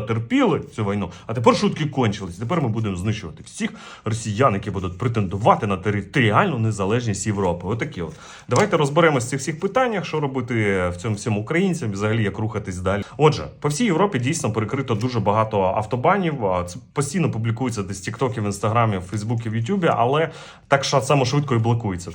роки терпіли цю війну, а тепер шутки кончились. Тепер ми будемо знищувати всіх росіян, які будуть претендувати на територіальну незалежність Європи. Отакі от. Давайте розберемося в цих всіх питаннях, що робити в цьому всьому українцям, взагалі як рухатись далі. Отже, по всій Європі дійсно перекрито дуже багато автобанів. Це постійно публікується десь в Тіктокі, в Ютубі, але так само швидко і блокується.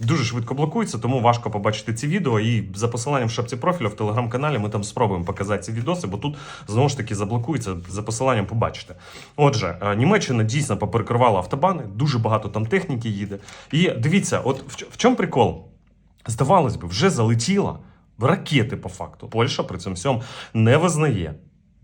Дуже швидко блокується, тому важко побачити ці відео. І за посиланням в шапці профілю в телеграм-каналі ми там спробуємо показати ці відоси, бо тут знову ж таки заблокується за посиланням. Побачите. Отже, е, Німеччина дійсно поперекривала автобани, дуже багато там техніки їде. І дивіться, от в, в чому прикол? Здавалось би, вже залетіла ракети по факту. Польща при цьому всьому не визнає.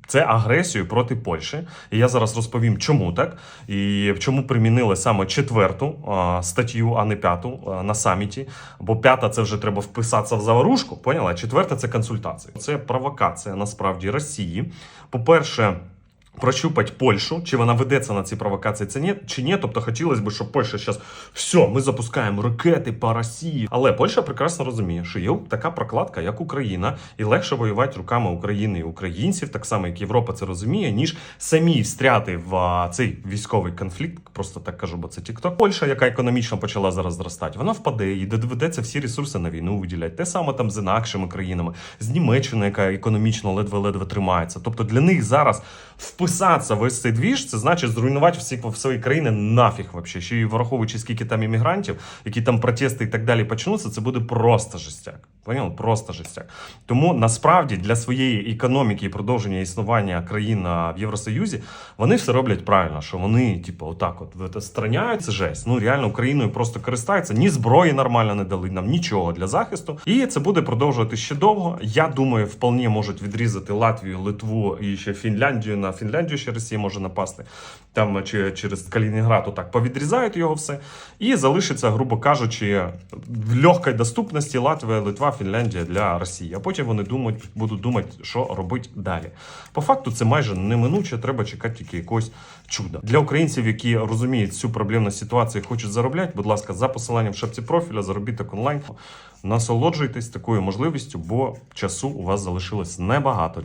Це агресію проти Польщі. І я зараз розповім, чому так, і чому примінили саме четверту статтю, а не п'яту на саміті. Бо п'ята це вже треба вписатися в заварушку. Поняла? Четверта це консультація. Це провокація насправді Росії. По-перше, прощупати Польщу, чи вона ведеться на ці провокації, це ні, чи ні. Тобто хотілося б, щоб Польща зараз все, ми запускаємо ракети по Росії. Але Польща прекрасно розуміє, що є така прокладка, як Україна, і легше воювати руками України і українців, так само як Європа це розуміє, ніж самі встряти в цей військовий конфлікт. Просто так кажу, бо це TikTok. Польща, яка економічно почала зараз зростати, вона впаде і доведеться всі ресурси на війну виділяти. Те саме там з інакшими країнами, з Німеччиною, яка економічно ледве-ледве тримається. Тобто для них зараз вписатися в цей двіж, це значить зруйнувати всі свої країни нафіг вообще. Ще й враховуючи скільки там іммігрантів, які там протести і так далі почнуться, це буде просто жестяк. Поняли? Просто жестяк. Тому насправді для своєї економіки і продовження існування країн в Євросоюзі вони все роблять правильно, що вони, типу, отак, от страняють це жесть. Ну реально Україною просто користаються. Ні зброї нормально не дали нам нічого для захисту. І це буде продовжувати ще довго. Я думаю, вполне можуть відрізати Латвію, Литву і ще Фінляндію. На Фінляндію ще Росія може напасти. Там чи через Калінінград отак повідрізають його все. І залишиться, грубо кажучи, в легкій доступності Латвія, Литва, Фінляндія для Росії. А потім вони думають, будуть думати, що робити далі. По факту це майже неминуче, треба чекати тільки якогось чуда. Для українців, які розуміють цю проблемну ситуацію і хочуть заробляти, будь ласка, за посиланням в шапці профіля, заробіток онлайн. Насолоджуйтесь такою можливістю, бо часу у вас залишилось небагато.